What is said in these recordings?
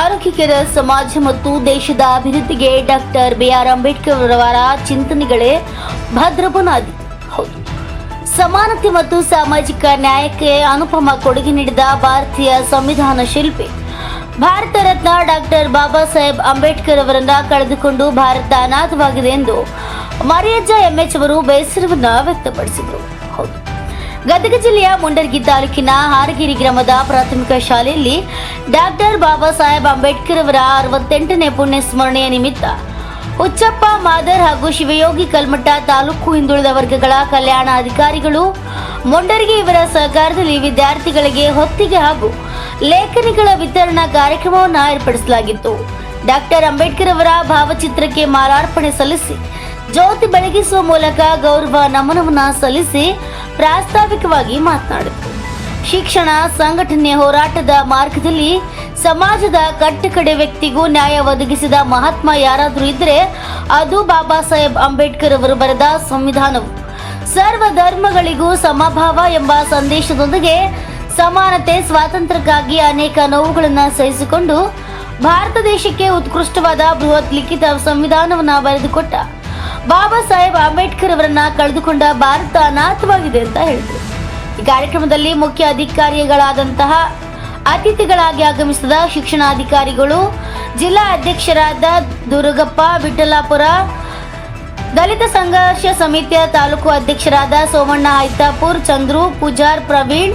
ಆರೋಗ್ಯಕರ ಸಮಾಜ ಮತ್ತು ದೇಶದ ಅಭಿವೃದ್ಧಿಗೆ ಡಾಕ್ಟರ್ ಬಿಆರ್ ಅಂಬೇಡ್ಕರ್ ಅವರ ಚಿಂತನೆಗಳೇ ಭದ್ರ ಬುನಾದಿ ಹೌದು. ಸಮಾನತೆ ಮತ್ತು ಸಾಮಾಜಿಕ ನ್ಯಾಯಕ್ಕೆ ಅನುಪಮ ಕೊಡುಗೆ ನೀಡಿದ ಭಾರತೀಯ ಸಂವಿಧಾನ ಶಿಲ್ಪಿ. ಭಾರತ ರತ್ನ ಡಾಕ್ಟರ್ ಬಾಬಾ ಸಾಹೇಬ್ ಅಂಬೇಡ್ಕರ್ ಅವರನ್ನ ಕಳೆದುಕೊಂಡು ಭಾರತ ಅನಾಥವಾಗಿದೆ ಎಂದು ಮರಿಯಜ್ಜ ಎಂಎಚ್ ಅವರು ಬೇಸರವನ್ನು ವ್ಯಕ್ತಪಡಿಸಿದರು. ಗದಗ ಜಿಲ್ಲೆಯ ಮುಂಡರ್ಗಿ ತಾಲೂಕಿನ ಹಾರಗಿರಿ ಗ್ರಾಮದ ಪ್ರಾಥಮಿಕ ಶಾಲೆಯಲ್ಲಿ ಡಾಕ್ಟರ್ ಬಾಬಾ ಸಾಹೇಬ್ ಅಂಬೇಡ್ಕರ್ ಅವರ ಅರವತ್ತೆಂಟನೇ ಪುಣ್ಯ ಸ್ಮರಣೆಯ ನಿಮಿತ್ತ ಹುಚ್ಚಪ್ಪ, ಮಾದರ್ ಹಾಗೂ ಶಿವಯೋಗಿ ಕಲ್ಮಠ ತಾಲೂಕು ಹಿಂದುಳಿದ ವರ್ಗಗಳ ಕಲ್ಯಾಣ ಅಧಿಕಾರಿಗಳು ಮುಂಡರ್ಗಿ ಇವರ ಸಹಕಾರದಲ್ಲಿ ವಿದ್ಯಾರ್ಥಿಗಳಿಗೆ ಹೊತ್ತಿಗೆ ಹಾಗೂ ಲೇಖನಿಗಳ ವಿತರಣಾ ಕಾರ್ಯಕ್ರಮವನ್ನು ಏರ್ಪಡಿಸಲಾಗಿತ್ತು. ಡಾಕ್ಟರ್ ಅಂಬೇಡ್ಕರ್ ಅವರ ಭಾವಚಿತ್ರಕ್ಕೆ ಮಾಲಾರ್ಪಣೆ ಸಲ್ಲಿಸಿ, ಜ್ಯೋತಿ ಬೆಳಗಿಸುವ ಮೂಲಕ ಗೌರವ ನಮನವನ್ನ ಸಲ್ಲಿಸಿ ಪ್ರಾಸ್ತಾವಿಕವಾಗಿ ಮಾತನಾಡಿದರು. ಶಿಕ್ಷಣ, ಸಂಘಟನೆ ಹೋರಾಟದ ಮಾರ್ಗದಲ್ಲಿ ಸಮಾಜದ ಕಟ್ಟಕಡೆ ವ್ಯಕ್ತಿಗೂ ನ್ಯಾಯ ಒದಗಿಸಿದ ಮಹಾತ್ಮ ಯಾರಾದರೂ ಇದ್ದರೆ ಅದು ಬಾಬಾ ಸಾಹೇಬ್ ಅಂಬೇಡ್ಕರ್ ಅವರು ಬರೆದ ಸಂವಿಧಾನವು. ಸರ್ವ ಧರ್ಮಗಳಿಗೂ ಸಮಭಾವ ಎಂಬ ಸಂದೇಶದೊಂದಿಗೆ ಸಮಾನತೆ, ಸ್ವಾತಂತ್ರ್ಯಕ್ಕಾಗಿ ಅನೇಕ ನೋವುಗಳನ್ನು ಸಹಿಸಿಕೊಂಡು ಭಾರತ ದೇಶಕ್ಕೆ ಉತ್ಕೃಷ್ಟವಾದ ಬೃಹತ್ ಲಿಖಿತ ಸಂವಿಧಾನವನ್ನು ಬರೆದುಕೊಟ್ಟ. ಬಾಬಾ ಸಾಹೇಬ್ ಅಂಬೇಡ್ಕರ್ ಅವರನ್ನ ಕಳೆದುಕೊಂಡ ಭಾರತ ಅನಾಥವಾಗಿದೆ ಅಂತ ಹೇಳಿದರು. ಈ ಕಾರ್ಯಕ್ರಮದಲ್ಲಿ ಮುಖ್ಯ ಅಧಿಕಾರಿಗಳಾದಂತಹ ಅತಿಥಿಗಳಾಗಿ ಆಗಮಿಸಿದ ಶಿಕ್ಷಣಾಧಿಕಾರಿಗಳು, ಜಿಲ್ಲಾ ಅಧ್ಯಕ್ಷರಾದ ದುರುಗಪ್ಪ ವಿಠಲಾಪುರ ದಲಿತ ಸಂಘರ್ಷ ಸಮಿತಿಯ ತಾಲೂಕು ಅಧ್ಯಕ್ಷರಾದ ಸೋಮಣ್ಣ ಹೈತಾಪುರ್ ಚಂದ್ರು, ಪೂಜಾರ್ ಪ್ರವೀಣ್,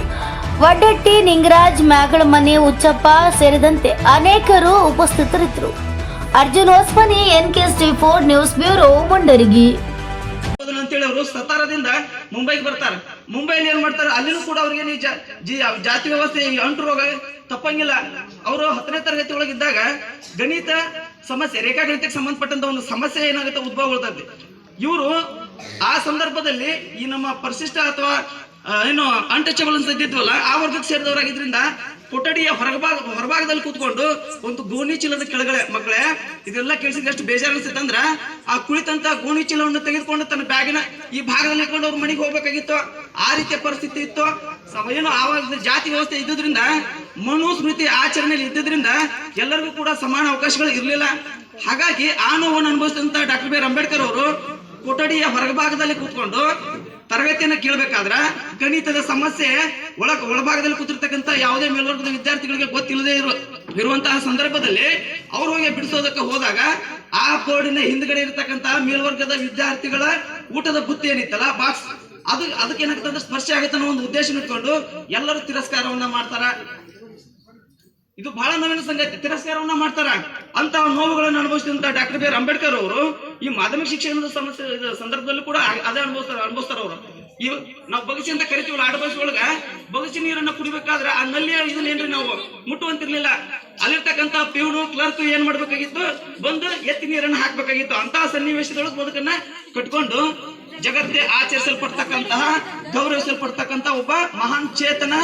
ವಡ್ಡಟ್ಟಿ, ನಿಂಗರಾಜ್, ಮ್ಯಾಗಳಮನೆ ಉಚ್ಚಪ್ಪ ಸೇರಿದಂತೆ ಅನೇಕರು ಉಪಸ್ಥಿತರಿದ್ದರು. Arjun Osmani, N K four news bureau Mundargi. ಅಂತೇಳಿ ಅವರು ಸತಾರದಿಂದ ಮುಂಬೈಗೆ ಬರ್ತಾರೆ. ಮುಂಬೈಲಿ ಏನ್ ಮಾಡ್ತಾರೆ? ಅಲ್ಲಿನೂ ಕೂಡ ಅವ್ರಿಗೆ ಜಾತಿ ವ್ಯವಸ್ಥೆ ಅಂಟು ರೋಗ ತಪ್ಪಂಗಿಲ್ಲ. ಅವರು ಹತ್ತನೇ ತರಗತಿ ಒಳಗಿದ್ದಾಗ ಗಣಿತ ಸಮಸ್ಯೆ, ರೇಖಾಗಣಿತಕ್ಕೆ ಸಂಬಂಧಪಟ್ಟಂತ ಒಂದು ಸಮಸ್ಯೆ ಏನಾಗುತ್ತೆ? ಉದ್ಭವಗೊಳ್ತದೆ ಇವರು ಆ ಸಂದರ್ಭದಲ್ಲಿ ಈ ನಮ್ಮ ಪರಿಶಿಷ್ಟ ಅಥವಾ ಏನು ಅನ್ಟಚಬಲ್ ಅಂತ ಇದ್ದಿದ್ವಲ್ಲ, ಆ ವರ್ಗಕ್ಕೆ ಸೇರಿದವರಾಗಿದ್ರಿಂದ ಕೊಠಡಿಯ ಹೊರಭಾಗ, ಹೊರಭಾಗದಲ್ಲಿ ಕೂತ್ಕೊಂಡು ಒಂದು ಗೋಣಿ ಚೀಲದ ಕೆಳಗಡೆ ಮಕ್ಕಳೇ ಇದೆಲ್ಲ ಕೇಳಿಸಿದ್ರೆ ಎಷ್ಟು ಬೇಜಾರು ಅನ್ಸುತ್ತೆ ಅಂದ್ರ ಆ ಕುಳಿತಂತ ಗೋಣಿ ಚೀಲವನ್ನು ತೆಗೆದುಕೊಂಡು ತನ್ನ ಬ್ಯಾಗಿನ ಈ ಭಾಗದಲ್ಲಿ ಇಟ್ಕೊಂಡು ಅವ್ರ ಮನೆಗೆ ಹೋಗ್ಬೇಕಾಗಿತ್ತು. ಆ ರೀತಿಯ ಪರಿಸ್ಥಿತಿ ಇತ್ತು. ಏನು ಆವಾಗ ಜಾತಿ ವ್ಯವಸ್ಥೆ ಇದ್ದುದ್ರಿಂದ ಮನುಸ್ಮೃತಿ ಆಚರಣೆಯಲ್ಲಿ ಇದ್ದುದ್ರಿಂದ ಎಲ್ಲರಿಗೂ ಕೂಡ ಸಮಾನ ಅವಕಾಶಗಳು ಇರಲಿಲ್ಲ. ಹಾಗಾಗಿ ಆ ನೋವನ್ನು ಅನುಭವಿಸಿದಂತ ಡಾಕ್ಟರ್ ಬಿ ಆರ್ ಅಂಬೇಡ್ಕರ್ ಅವರು ಕೊಠಡಿಯ ಹೊರಭಾಗದಲ್ಲಿ ಕೂತ್ಕೊಂಡು ತರಗತಿಯನ್ನ ಕೇಳಬೇಕಾದ್ರ ಗಣಿತದ ಸಮಸ್ಯೆ ಒಳ ಒಳಭಾಗದಲ್ಲಿ ಕೂತಿರ್ತಕ್ಕಂಥ ಯಾವುದೇ ಮೇಲ್ವರ್ಗದ ವಿದ್ಯಾರ್ಥಿಗಳಿಗೆ ಗೊತ್ತಿಲ್ಲದೆ ಇರುವ ಇರುವಂತಹ ಸಂದರ್ಭದಲ್ಲಿ ಅವ್ರು ಹೋಗಿ ಬಿಡಿಸೋದಕ್ಕೆ ಹೋದಾಗ ಆ ಬೋರ್ಡಿನ ಹಿಂದ್ಗಡೆ ಇರತಕ್ಕಂತಹ ಮೇಲ್ವರ್ಗದ ವಿದ್ಯಾರ್ಥಿಗಳ ಊಟದ ಬುತ್ತಿ ಏನಿತ್ತಲ್ಲ ಬಾಕ್ಸ್ ಅದು ಅದಕ್ಕೆ ಏನಾಗುತ್ತೆ ಸ್ಪರ್ಶ ಆಗುತ್ತೆ ಅನ್ನೋ ಒಂದು ಉದ್ದೇಶ ಇಟ್ಕೊಂಡು ಎಲ್ಲರೂ ತಿರಸ್ಕಾರವನ್ನ ಮಾಡ್ತಾರ. ಇದು ಬಹಳ ನೋವಿನ ಸಂಗತಿ. ತಿರಸ್ಕಾರವನ್ನ ಮಾಡ್ತಾರ. ಅಂತ ನೋವುಗಳನ್ನು ಅನುಭವಿಸಿದಂತ ಡಾಕ್ಟರ್ ಬಿ ಆರ್ ಅಂಬೇಡ್ಕರ್ ಅವರು ಈ ಮಾಧ್ಯಮಿಕ ಶಿಕ್ಷಣದ ಸಮಸ್ಯೆ ಸಂದರ್ಭದಲ್ಲಿ ಕೂಡ ಅದೇ ಅನುಭವಿಸ್ತಾರ ಅನುಭವಿಸ್ತಾರ ಅವರು. ಇವ್ ನಾವು ಬಗಸಿ ಅಂತ ಕರಿತೀವಲ್ಲ, ಆಡ ಬಸ್ ಒಳಗ ಬಗಸಿ ನೀರನ್ನ ಕುಡಿಬೇಕಾದ್ರೆ ಆ ನಲ್ಲಿಯ ಇದನ್ನೇನ್ರಿ ನಾವು ಮುಟ್ಟುವಂತಿರ್ಲಿಲ್ಲ. ಅಲ್ಲಿರ್ತಕ್ಕಂತ ಪ್ಯೂನು, ಕ್ಲರ್ಕ್ ಏನ್ ಮಾಡ್ಬೇಕಾಗಿತ್ತು? ಬಂದು ಎತ್ತಿ ನೀರನ್ನ ಹಾಕ್ಬೇಕಾಗಿತ್ತು. ಅಂತ ಸನ್ನಿವೇಶದೊಳಗೆ ಬದುಕನ್ನ ಕಟ್ಕೊಂಡು ಜಗತ್ತೇ ಆಚರಿಸಲ್ಪಡ್ತಕ್ಕಂತಹ ಗೌರವಿಸಲ್ಪಡ್ತಕ್ಕಂತ ಒಬ್ಬ ಮಹಾನ್ ಚೇತನ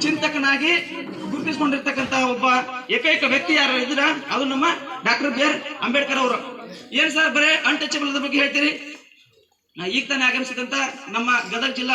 ಚಿಂತಕನಾಗಿ ಗುರುತಿಸಿಕೊಂಡಿರ್ತಕ್ಕಂತಹ ಒಬ್ಬ ಏಕೈಕ ವ್ಯಕ್ತಿ ಯಾರು ಇದ್ರ? ಅದು ನಮ್ಮ ಡಾಕ್ಟರ್ ಬಿ ಆರ್ ಅಂಬೇಡ್ಕರ್ ಅವರು. ಏನ್ ಸರ್, ಬರೇ ಅನ್ಟಚಬಲ್ ಬಗ್ಗೆ ಹೇಳ್ತೀರಿ? ಈಗ ತಾನೇ ಆಗಮಿಸಿದಂತ ನಮ್ಮ ಗದಗ ಜಿಲ್ಲಾ